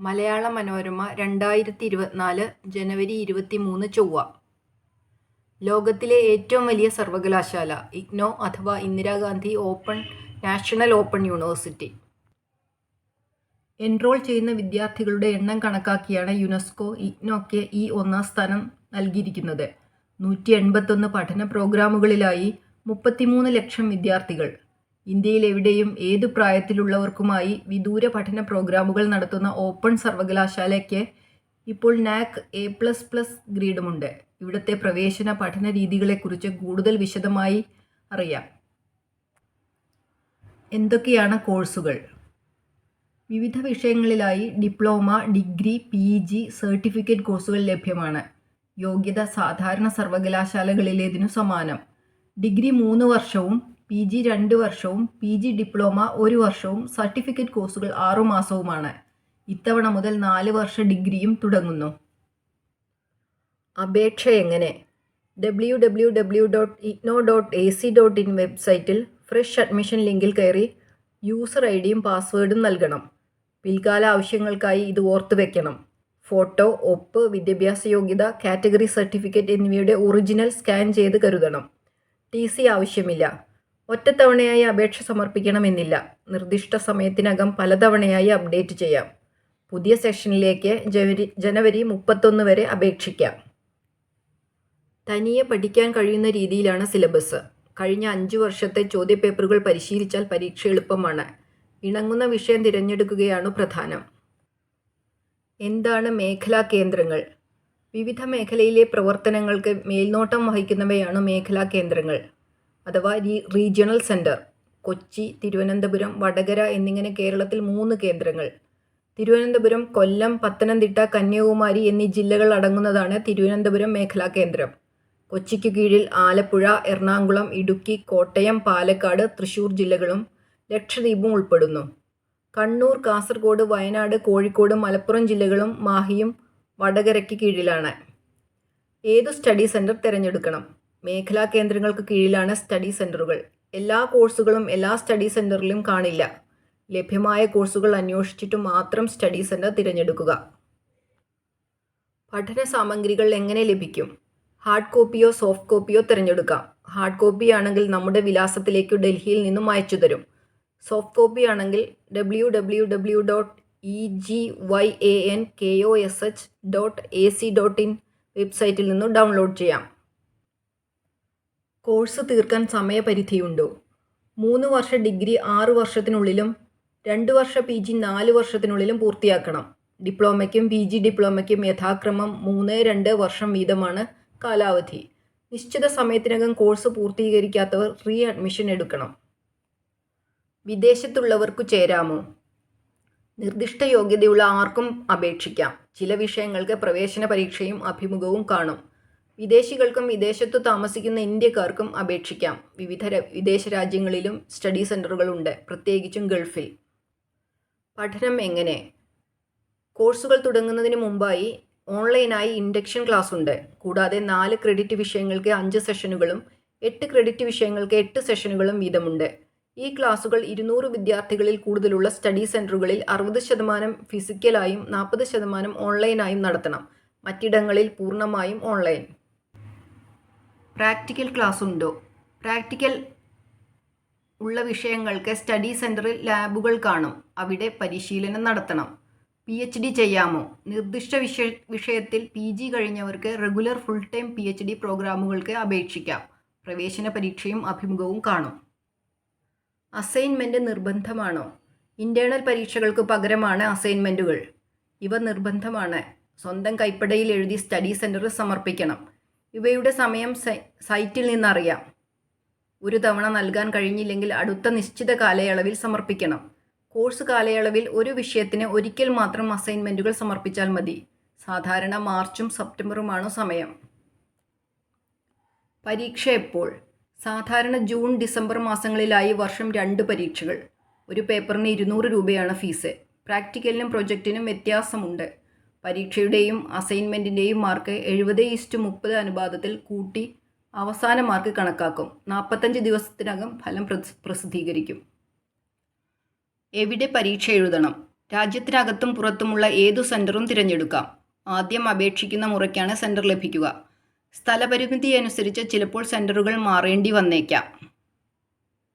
മലയാള മനോരമ രണ്ടായിരത്തി ഇരുപത്തിനാല് ജനുവരി ഇരുപത്തി മൂന്ന് ചൊവ്വ. ലോകത്തിലെ ഏറ്റവും വലിയ സർവകലാശാല ഇഗ്നോ അഥവാ Indira Gandhi open national open university. Enrol ചെയ്യുന്ന വിദ്യാർത്ഥികളുടെ എണ്ണം കണക്കാക്കിയാണ് യുനെസ്കോ ഇഗ്നോയ്ക്ക് ഈ ഒന്നാം സ്ഥാനം നൽകിയിരിക്കുന്നത്. നൂറ്റി എൺപത്തൊന്ന് പഠന പ്രോഗ്രാമുകളിലായി മുപ്പത്തിമൂന്ന് ലക്ഷം വിദ്യാർത്ഥികൾ. ഇന്ത്യയിൽ എവിടെയും ഏതു പ്രായത്തിലുള്ളവർക്കുമായി വിദൂര പഠന പ്രോഗ്രാമുകൾ നടത്തുന്ന ഓപ്പൺ സർവകലാശാലയ്ക്ക് ഇപ്പോൾ നാക് എ പ്ലസ് പ്ലസ് ഗ്രേഡുമുണ്ട്. ഇവിടുത്തെ പ്രവേശന പഠന രീതികളെക്കുറിച്ച് കൂടുതൽ വിശദമായി അറിയാം. എന്തൊക്കെയാണ് കോഴ്സുകൾ? വിവിധ വിഷയങ്ങളിലായി diploma degree P G certificate കോഴ്സുകൾ ലഭ്യമാണ്. യോഗ്യത സാധാരണ സർവകലാശാലകളിലേതിനു സമാനം. ഡിഗ്രി മൂന്ന് വർഷവും പി ജി രണ്ട് വർഷവും പി ജി ഡിപ്ലോമ ഒരു വർഷവും സർട്ടിഫിക്കറ്റ് കോഴ്സുകൾ ആറു മാസവുമാണ്. ഇത്തവണ മുതൽ നാല് വർഷ ഡിഗ്രിയും തുടങ്ങുന്നു. അപേക്ഷ എങ്ങനെ? W W W dot IGNOU dot A C dot in വെബ്സൈറ്റിൽ ഫ്രഷ് അഡ്മിഷൻ ലിങ്കിൽ കയറി യൂസർ ഐ ഡിയും പാസ്വേഡും നൽകണം. പിൽക്കാല ആവശ്യങ്ങൾക്കായി ഇത് ഓർത്തു വെക്കണം. ഫോട്ടോ ഒപ്പ് വിദ്യാഭ്യാസ യോഗ്യത കാറ്റഗറി സർട്ടിഫിക്കറ്റ് എന്നിവയുടെ ഒറിജിനൽ സ്കാൻ ചെയ്ത് കരുതണം. ടി സി ആവശ്യമില്ല. ഒറ്റത്തവണയായി അപേക്ഷ സമർപ്പിക്കണമെന്നില്ല. നിർദ്ദിഷ്ട സമയത്തിനകം പലതവണയായി അപ്ഡേറ്റ് ചെയ്യാം. പുതിയ സെഷനിലേക്ക് ജനുവരി ജനുവരി മുപ്പത്തൊന്ന് വരെ അപേക്ഷിക്കാം. തനിയെ പഠിക്കാൻ കഴിയുന്ന രീതിയിലാണ് സിലബസ്. കഴിഞ്ഞ അഞ്ചു വർഷത്തെ ചോദ്യപേപ്പറുകൾ പരിശീലിച്ചാൽ പരീക്ഷ എളുപ്പമാണ്. ഇണങ്ങുന്ന വിഷയം തിരഞ്ഞെടുക്കുകയാണ് പ്രധാനം. എന്താണ് മേഖലാ കേന്ദ്രങ്ങൾ? വിവിധ മേഖലയിലെ പ്രവർത്തനങ്ങൾക്ക് മേൽനോട്ടം വഹിക്കുന്നവയാണ് മേഖലാ കേന്ദ്രങ്ങൾ. അഥവാ റീജിയണൽ സെന്റർ കൊച്ചി തിരുവനന്തപുരം വടകര എന്നിങ്ങനെ കേരളത്തിൽ മൂന്ന് കേന്ദ്രങ്ങൾ. തിരുവനന്തപുരം കൊല്ലം പത്തനംതിട്ട കന്യാകുമാരി എന്നീ ജില്ലകൾ അടങ്ങുന്നതാണ് തിരുവനന്തപുരം മേഖലാ കേന്ദ്രം. കൊച്ചിക്ക് കീഴിൽ ആലപ്പുഴ എറണാകുളം ഇടുക്കി കോട്ടയം പാലക്കാട് തൃശൂർ ജില്ലകളും ലക്ഷദ്വീപും ഉൾപ്പെടുന്നു. കണ്ണൂർ കാസർഗോഡ് വയനാട് കോഴിക്കോട് മലപ്പുറം ജില്ലകളും മാഹിയും വടകരയ്ക്ക് കീഴിലാണ്. ഏത് സ്റ്റഡി സെന്റർ തിരഞ്ഞെടുക്കണം? മേഖലാ കേന്ദ്രങ്ങൾക്ക് കീഴിലാണ് സ്റ്റഡി സെന്ററുകൾ എല്ലാ കോഴ്സുകളും എല്ലാ സ്റ്റഡി സെന്ററിലും കാണില്ല. ലഭ്യമായ കോഴ്സുകൾ അന്വേഷിച്ചിട്ട് മാത്രം സ്റ്റഡി സെന്റർ തിരഞ്ഞെടുക്കുക. പഠന സാമഗ്രികൾ എങ്ങനെ ലഭിക്കും? ഹാർഡ് കോപ്പിയോ സോഫ്റ്റ് കോപ്പിയോ തിരഞ്ഞെടുക്കാം. ഹാർഡ് കോപ്പി ആണെങ്കിൽ നമ്മുടെ വിലാസത്തിലേക്ക് ഡൽഹിയിൽ നിന്നും അയച്ചു തരും. സോഫ്റ്റ് കോപ്പി ആണെങ്കിൽ W W W dot E G Y A N K O S H dot A C dot in വെബ്സൈറ്റിൽ നിന്നും ഡൗൺലോഡ് ചെയ്യാം. കോഴ്സ് തീർക്കാൻ സമയപരിധിയുണ്ടോ? മൂന്ന് വർഷ ഡിഗ്രി ആറ് വർഷത്തിനുള്ളിലും രണ്ട് വർഷ പി ജി നാല് വർഷത്തിനുള്ളിലും പൂർത്തിയാക്കണം. ഡിപ്ലോമയ്ക്കും പി ജി ഡിപ്ലോമയ്ക്കും യഥാക്രമം മൂന്ന് രണ്ട് വർഷം വീതമാണ് കാലാവധി. നിശ്ചിത സമയത്തിനകം കോഴ്സ് പൂർത്തീകരിക്കാത്തവർ റീ അഡ്മിഷൻ എടുക്കണം. വിദേശത്തുള്ളവർക്കു ചേരാമോ? നിർദ്ദിഷ്ട യോഗ്യതയുള്ള ആർക്കും അപേക്ഷിക്കാം. ചില വിഷയങ്ങൾക്ക് പ്രവേശന പരീക്ഷയും അഭിമുഖവും കാണും. വിദേശികൾക്കും വിദേശത്തു താമസിക്കുന്ന ഇന്ത്യക്കാർക്കും അപേക്ഷിക്കാം. വിവിധ വിദേശ രാജ്യങ്ങളിലും സ്റ്റഡി സെന്ററുകളുണ്ട് പ്രത്യേകിച്ചും ഗൾഫിൽ. പഠനം എങ്ങനെ? കോഴ്സുകൾ തുടങ്ങുന്നതിന് മുമ്പായി ഓൺലൈനായി ഇൻഡക്ഷൻ ക്ലാസ് ഉണ്ട് കൂടാതെ നാല് ക്രെഡിറ്റ് വിഷയങ്ങൾക്ക് അഞ്ച് സെഷനുകളും എട്ട് ക്രെഡിറ്റ് വിഷയങ്ങൾക്ക് എട്ട് സെഷനുകളും വീതമുണ്ട്. ഈ ക്ലാസുകൾ ഇരുന്നൂറ് വിദ്യാർത്ഥികളിൽ കൂടുതലുള്ള സ്റ്റഡി സെന്ററുകളിൽ അറുപത് ശതമാനം ഫിസിക്കലായും നാൽപ്പത് ശതമാനം ഓൺലൈനായും നടത്തണം. മറ്റിടങ്ങളിൽ പൂർണമായും ഓൺലൈൻ. പ്രാക്ടിക്കൽ ക്ലാസ് ഉണ്ടോ പ്രാക്ടിക്കൽ ഉള്ള വിഷയങ്ങൾക്ക് സ്റ്റഡി സെന്ററിൽ ലാബുകൾ കാണും. അവിടെ പരിശീലനം നടത്തണം. പി എച്ച് ഡി ചെയ്യാമോ? നിർദ്ദിഷ്ട വിഷയ വിഷയത്തിൽ P G കഴിഞ്ഞവർക്ക് regular full time P H D പ്രോഗ്രാമുകൾക്ക് അപേക്ഷിക്കാം. പ്രവേശന പരീക്ഷയും അഭിമുഖവും കാണും. അസൈൻമെന്റ് നിർബന്ധമാണോ? ഇന്റേണൽ പരീക്ഷകൾക്ക് പകരമാണ് അസൈൻമെന്റുകൾ ഇവ നിർബന്ധമാണ്. സ്വന്തം കൈപ്പടയിൽ എഴുതി സ്റ്റഡി സെന്ററിൽ സമർപ്പിക്കണം. ഇവയുടെ സമയം സൈറ്റിൽ നിന്നറിയാം. ഒരു തവണ നൽകാൻ കഴിഞ്ഞില്ലെങ്കിൽ അടുത്ത നിശ്ചിത കാലയളവിൽ സമർപ്പിക്കണം. കോഴ്സ് കാലയളവിൽ ഒരു വിഷയത്തിന് ഒരിക്കൽ മാത്രം അസൈൻമെന്റുകൾ സമർപ്പിച്ചാൽ മതി. സാധാരണ മാർച്ചും സെപ്റ്റംബറുമാണ് സമയം. പരീക്ഷ എപ്പോൾ? സാധാരണ ജൂൺ ഡിസംബർ മാസങ്ങളിലായി വർഷം രണ്ട് പരീക്ഷകൾ. ഒരു പേപ്പറിന് ഇരുന്നൂറ് രൂപയാണ് ഫീസ്. പ്രാക്ടിക്കലിനും പ്രൊജക്റ്റിനും വ്യത്യാസമുണ്ട്. പരീക്ഷയുടെയും അസൈൻമെന്റിന്റെയും മാർക്ക് എഴുപത് ഈസ്റ്റ് മുപ്പത് അനുപാതത്തിൽ കൂട്ടി അവസാന മാർക്ക് കണക്കാക്കും നാൽപ്പത്തഞ്ച് ദിവസത്തിനകം ഫലം പ്രസിദ്ധീകരിക്കും എവിടെ പരീക്ഷ എഴുതണം രാജ്യത്തിനകത്തും പുറത്തുമുള്ള ഏതു സെന്ററും തിരഞ്ഞെടുക്കാം. ആദ്യം അപേക്ഷിക്കുന്ന മുറയ്ക്കാണ് സെന്റർ ലഭിക്കുക. സ്ഥലപരിമിതി അനുസരിച്ച് ചിലപ്പോൾ സെന്ററുകൾ മാറേണ്ടി വന്നേക്കാം.